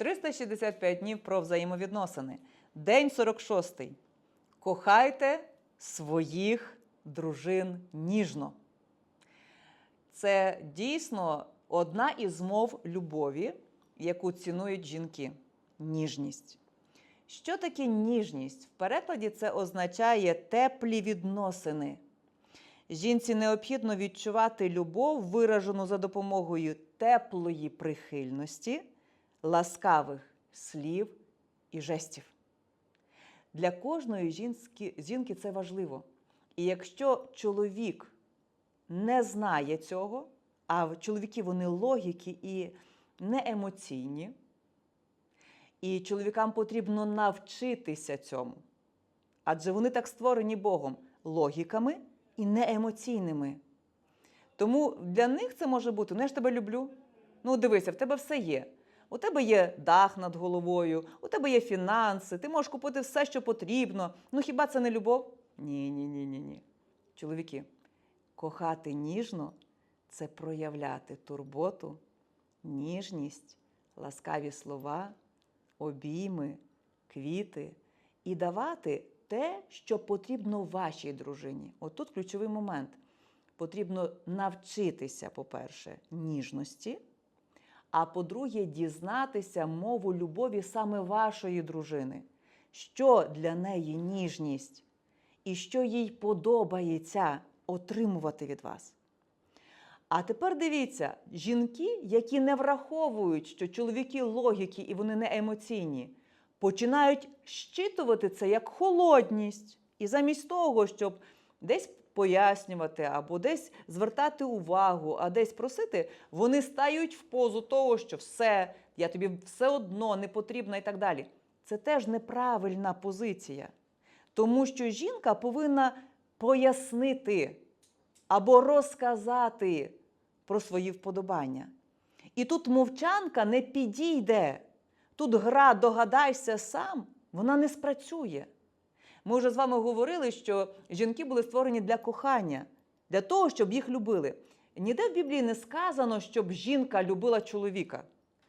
365 днів про взаємовідносини. День 46. Кохайте своїх дружин ніжно. Це дійсно одна із мов любові, яку цінують жінки ніжність. Що таке ніжність? В перекладі це означає теплі відносини. Жінці необхідно відчувати любов, виражену за допомогою теплої прихильності, ласкавих слів і жестів. Для кожної жінки, жінки це важливо. І якщо чоловік не знає цього, а чоловіки вони логіки і не емоційні, і чоловікам потрібно навчитися цьому. Адже вони так створені Богом логіками і не емоційними. Тому для них це може бути: ну я ж тебе люблю. Ну, дивися, в тебе все є. У тебе є дах над головою, у тебе є фінанси, ти можеш купити все, що потрібно. Ну хіба це не любов? Ні, ні, ні, ні, ні. Чоловіки, кохати ніжно це проявляти турботу, ніжність, ласкаві слова, обійми, квіти і давати те, що потрібно вашій дружині. Отут ключовий момент. Потрібно навчитися, по-перше, ніжності, а по-друге, дізнатися мову любові саме вашої дружини, що для неї ніжність і що їй подобається отримувати від вас. А тепер дивіться, жінки, які не враховують, що чоловіки логіки і вони не емоційні, починають щитувати це як холодність. І замість того, щоб десь пояснювати або десь звертати увагу, а десь просити, вони стають в позу того, що все, я тобі все одно не потрібна і так далі. Це теж неправильна позиція. Тому що жінка повинна пояснити або розказати про свої вподобання. І тут мовчанка не підійде. Тут гра догадайся сам, вона не спрацює. Ми вже з вами говорили, що жінки були створені для кохання, для того, щоб їх любили. Ніде в Біблії не сказано, щоб жінка любила чоловіка.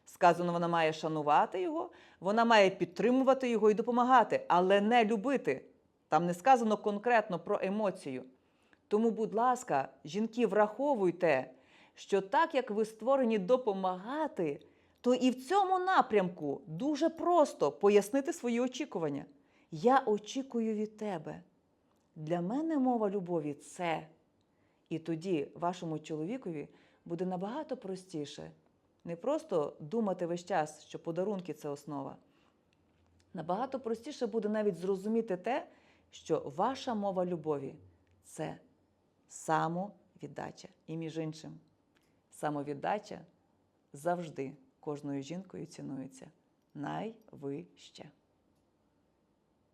Сказано, вона має шанувати його, вона має підтримувати його і допомагати, але не любити. Там не сказано конкретно про емоцію. Тому, будь ласка, жінки, враховуйте, що так як ви створені допомагати, то і в цьому напрямку дуже просто пояснити свої очікування. Я очікую від тебе. Для мене мова любові це. І тоді вашому чоловікові буде набагато простіше не просто думати весь час, що подарунки це основа. Набагато простіше буде навіть зрозуміти те, що ваша мова любові це самовіддача. І між іншим, самовіддача завжди кожною жінкою цінується найвище.